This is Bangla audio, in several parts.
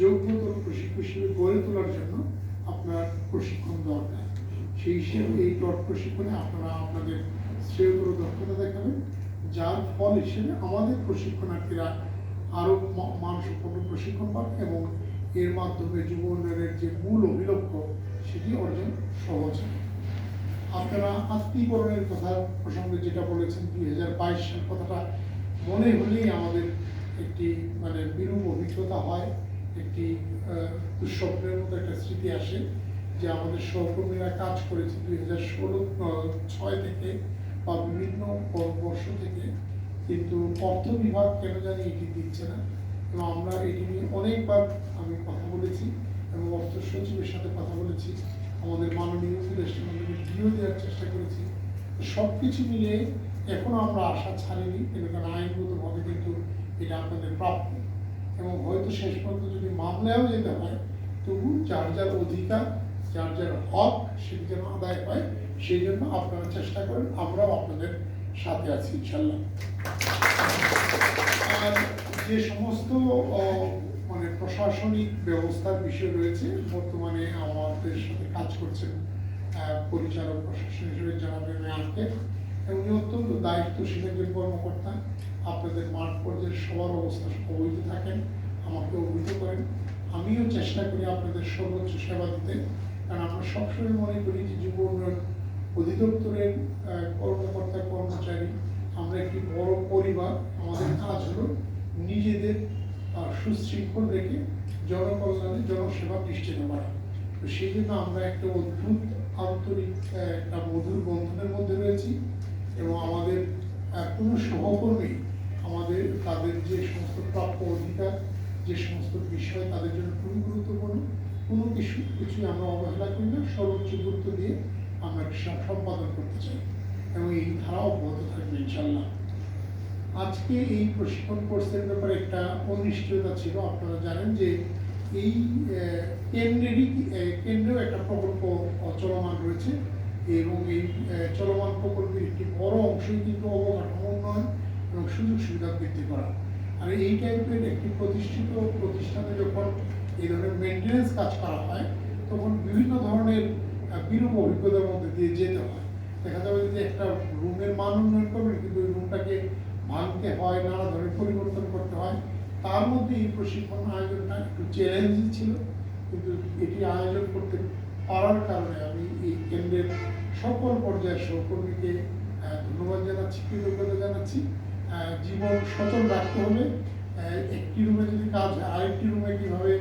যোগ্যতর প্রশিক্ষক গড়ে তোলার জন্য আপনার প্রশিক্ষণ দরকার। সেই হিসেবে এই প্লট প্রশিক্ষণে আপনারা আপনাদের শ্রেয়তর দক্ষতা দেখাবেন, যার ফল হিসেবে আমাদের প্রশিক্ষণার্থীরা আরও মানসম্পন্ন প্রশিক্ষণ পাবে এবং এর মাধ্যমে যুব উন্নয়নের যে মূল অভিলক্ষ্য, সেটি অর্জন সহজ আপনারা আত্মীকরণের কথা প্রসঙ্গে যেটা বলেছেন, দুই হাজার বাইশ সাল কথাটা মনে হলেই আমাদের একটি মানে বিরূপ অভিজ্ঞতা হয়, একটি দুঃস্বপ্নের মতো একটা স্মৃতি আসে, যে আমাদের সহকর্মীরা কাজ করেছে দুই হাজার ষোলো ছয় থেকে বা বিভিন্ন বর্ষ থেকে, কিন্তু অর্থ বিভাগ কেন জানি এটি দিচ্ছে না। এবং আমরা এটি নিয়ে অনেকবার আমি কথা বলেছি এবং অর্থ সচিবের সাথে কথা বলেছি, আমাদের মাননীয় উপদেষ্টা মন্ডলীকে দিয়েও দেওয়ার চেষ্টা করেছি। সব কিছু মিলিয়ে এখনও আমরা আশা ছাড়িনি কিন্তু কারণ আইনগতভাবে কিন্তু এটা আপনাদের প্রাপ্য। এবং হয়তো শেষ পর্যন্ত যদি মামলায়ও যেতে হয়, তবু যার যার অধিকার, যার যার হক সেটি যেন আদায় হয়, সেই জন্য আপনারা চেষ্টা করেন, আমরাও আপনাদের সাথে আছি ইনশাল্লাহ আর যে সমস্ত মানে প্রশাসনিক ব্যবস্থার বিষয় রয়েছে, বর্তমানে আমাদের সাথে কাজ করছেন পরিচালক প্রশাসন হিসেবে জানাবেন মেয়ারকে এবং অত্যন্ত দায়িত্বশীল একজন কর্মকর্তা। আপনাদের মাঠ পর্যায়ের সবার অবস্থা অবহিত থাকেন আমাকে অবহিত করেন। আমিও চেষ্টা করি আপনাদের সর্বোচ্চ সেবা দিতে, কারণ আমরা সবসময় মনে করি যে যুব উন্নয়ন অধিদপ্তরের কর্মকর্তা, কর্মচারী, আমরা একটি বড় পরিবার, আমাদের কাজ হলো নিজেদের সুশৃঙ্খল রেখে জনকল্যাণে জনসেবা নিশ্চিত করা। তো সেই জন্য আমরা একটা অদ্ভুত আন্তরিক একটা মধুর বন্ধনের মধ্যে রয়েছি এবং আমাদের কোনো সহকর্মী আমাদের, তাদের যে সমস্ত প্রাপ্য অধিকার, যে সমস্ত বিষয় তাদের জন্য খুবই গুরুত্বপূর্ণ। কোনো কিছু, কিছুই আমরা অবহেলা করি না, সর্বোচ্চ গুরুত্ব দিয়ে আমরা সম্পাদন করতে চাই এবং এই ধারা অব্যাহত থাকবে ইনশাল্লাহ আজকে এই প্রশিক্ষণ কোর্সের ব্যাপারে একটা অনিশ্চয়তা ছিল, আপনারা জানেন যে এই কেন্দ্রেরই কেন্দ্রেও একটা প্রকল্প চলমান রয়েছে এবং এই চলমান প্রকল্পের একটি বড় অংশই কিন্তু অবকাঠামো উন্নয়ন। এবং সুযোগ সুবিধা বৃদ্ধি করা। আর এই টাইপের একটি প্রতিষ্ঠিত প্রতিষ্ঠানে যখন এই ধরনের মেনটেন্যান্স কাজ করা হয়, তখন বিভিন্ন ধরনের বিরূপ অভিজ্ঞতার মধ্যে দিয়ে যেতে হয়। দেখা যাবে যে একটা রুমের মান উন্নয়ন করবেন, কিন্তু ওই রুমটাকে ভাঙতে হয়, নানা ধরনের পরিবর্তন করতে হয়। তার মধ্যে এই প্রশিক্ষণ আয়োজনটা একটু চ্যালেঞ্জিং ছিল, কিন্তু এটি আয়োজন করতে পারার কারণে আমি এই কেন্দ্রের সকল পর্যায়ের সহকর্মীকে ধন্যবাদ জানাচ্ছি, কৃতজ্ঞতা জানাচ্ছি। জীবন সচল রাখতে হবে আহ, একটি রুমে যদি কাজ আরেকটি রুমে কীভাবে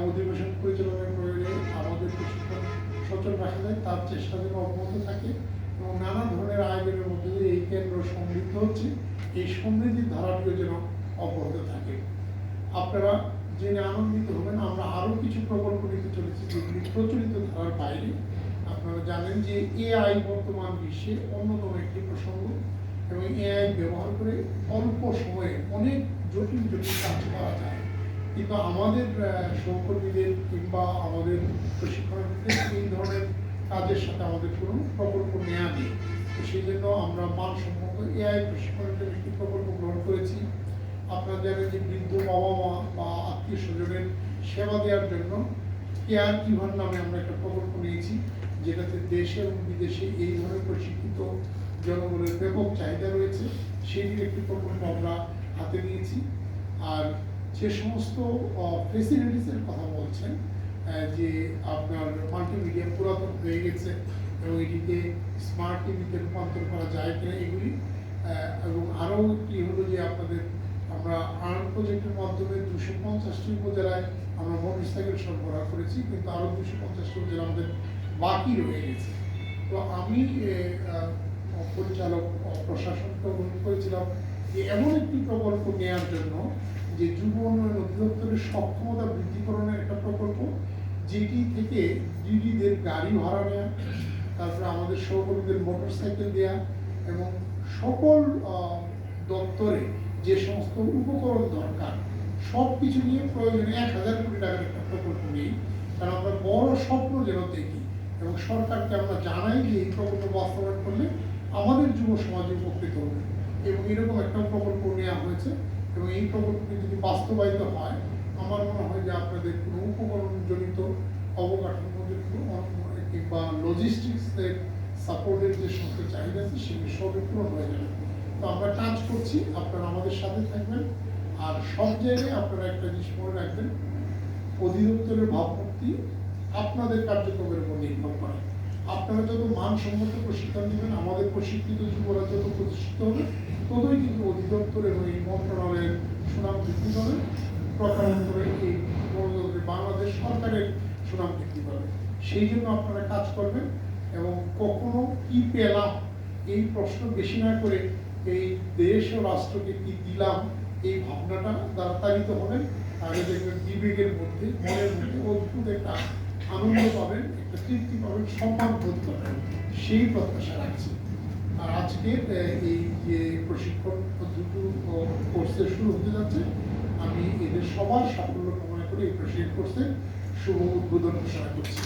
অধিবেশন পরিচালনা করে আমাদের প্রশিক্ষণ সচল রাখা যায় তার চেষ্টা যেন অব্যাহত থাকে এবং নানা ধরনের আয়োজনের মধ্যে দিয়ে এই কেন্দ্র সমৃদ্ধ হচ্ছে এই সমৃদ্ধির ধারাটিও যেন অব্যাহত থাকে। আপনারা জেনে আনন্দিত হবেন আমরা আরও কিছু প্রকল্প নিতে চলেছি যেগুলি প্রচলিত ধারার বাইরে। আপনারা জানেন যে এআই বর্তমান বিশ্বে অন্যতম একটি প্রসঙ্গ। এবং এআই ব্যবহার করে অল্প সময়ে অনেক জটিল জটিল কাজ করা যায়। কিন্তু আমাদের সহকর্মীদের কিংবা আমাদের প্রশিক্ষণার্থীদের এই ধরনের কাজের সাথে আমাদের কোনো প্রকল্প নেওয়া নেই তো সেই জন্য আমরা মানসম্মত এআই প্রশিক্ষণের একটি প্রকল্প গ্রহণ করেছি। আপনারা জানেন যে বৃদ্ধ বাবা মা বা আত্মীয় স্বজনের সেবা দেওয়ার জন্য কেয়ার কিভার নামে আমরা একটা প্রকল্প নিয়েছি, যেটাতে দেশে এবং বিদেশে এই ধরনের প্রশিক্ষিত জনগণের ব্যাপক চাহিদা রয়েছে সেটির একটি প্রকল্প আমরা হাতে নিয়েছি। আর যে সমস্ত ফেসিলিটিসের কথা বলছেন যে আপনার মাল্টিমিডিয়া পুরাতন হয়ে গেছে এবং এটিকে স্মার্ট টিভিতে রূপান্তর করা যায় কিনা এগুলি এবং আরও কি হলো যে আপনাদের আমরা আর্ন প্রজেক্টের মাধ্যমে দুশো পঞ্চাশটি উপজেলায় আমরা মোটরসাইকেল সরবরাহ করেছি, কিন্তু আরও দুশো পঞ্চাশটি উপজেলা আমাদের বাকি রয়ে গেছে। তো আমি পরিচালক আহ, প্রশাসনকে অনুরোধ করেছিলাম যে এমন একটি প্রকল্প নেওয়ার জন্য যে যুব উন্নয়ন অধিদপ্তরের সক্ষমতা বৃদ্ধিকরণের একটা প্রকল্প যেটি থেকে দিদিদের গাড়ি ভাড়া নেওয়া তারপরে আমাদের সহকর্মীদের মোটর সাইকেল দেওয়া এবং সকল দপ্তরে যে সমস্ত উপকরণ দরকার সব কিছু নিয়ে প্রয়োজনে এক হাজার কোটি টাকার একটা প্রকল্প নেই। কারণ আমরা বড় স্বপ্ন যেন দেখি এবং সরকারকে আমরা জানাই যে এই প্রকল্প বাস্তবায়ন করলে আমাদের যুব সমাজে উপকৃত হবে এবং এরকম একটা প্রকল্প নেওয়া হয়েছে। এবং এই প্রকল্পটি যদি বাস্তবায়িত হয়, আমার মনে হয় যে আপনাদের কোনো উপকরণজনিত অবকাঠামো কিংবা লজিস্টিক্সের সাপোর্টের যে সমস্ত চাহিদা আছে সেগুলি সবই পূরণ হয়ে যাবে। তো আমরা কাজ করছি, আপনারা আমাদের সাথে থাকবেন। আর সব জায়গায় আপনারা একটা জিনিস মনে রাখবেন, অধিদপ্তরের ভাবমূর্তি আপনাদের কার্যক্রমের উপর নির্ভর করে। আপনারা যত মানসম্মত প্রশিক্ষণ দিবেন আমাদের প্রশিক্ষিত যুবরা যত প্রতিষ্ঠিত হবে, ততই কিন্তু অধিদপ্তরের ওই মন্ত্রণালয়ের সুনাম বৃদ্ধি পাবে। প্রকারান্তরে এই বাংলাদেশ সরকারের সুনাম বৃদ্ধি পাবে। সেই জন্য আপনারা কাজ করবেন এবং কখনো কি পেলাম, এই প্রশ্ন বেশি না করে এই দেশ ও রাষ্ট্রকে কি দিলাম, এই ভাবনাটা দ্বারা তাড়িত হবেন তাহলে দেখবেন বিবেকের মধ্যে, মনের মধ্যে অদ্ভুত একটা আনন্দ পাবেন একটা তৃপ্তি পাবেন, সম্মান বোধ পাবেন সেই প্রত্যাশা রাখছি। আর আজকের এই যে প্রশিক্ষণ দুটো কোর্সে শুরু হতে যাচ্ছে, আমি এদের সবার সাফল্য কামনা করে এই প্রশিক্ষণ কোর্সে শুভ উদ্বোধন ঘোষণা করছি।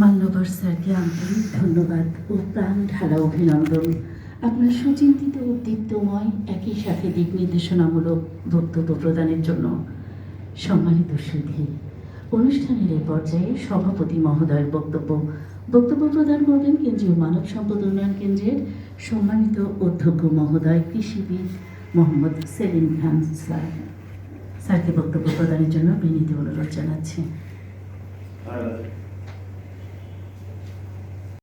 মান্যবর স্যারকে আন্তরিক ধন্যবাদ ও প্রাণ ঢালা অভিনন্দন। আপনার সুচিন্তিত ও দীপ্তময় একই সাথে দিক নির্দেশনামূলক বক্তব্য প্রদানের জন্য। সম্মানিত সুধী অনুষ্ঠানের এই পর্যায়ে সভাপতি মহোদয়ের বক্তব্য। বক্তব্য প্রদান করবেন কেন্দ্রীয় মানব সম্পদ উন্নয়ন কেন্দ্রের সম্মানিত অধ্যক্ষ মহোদয়, কৃষিবিদ মোহাম্মদ সেলিম খান স্যার। স্যারকে বক্তব্য প্রদানের জন্য বিনীত অনুরোধ জানাচ্ছি।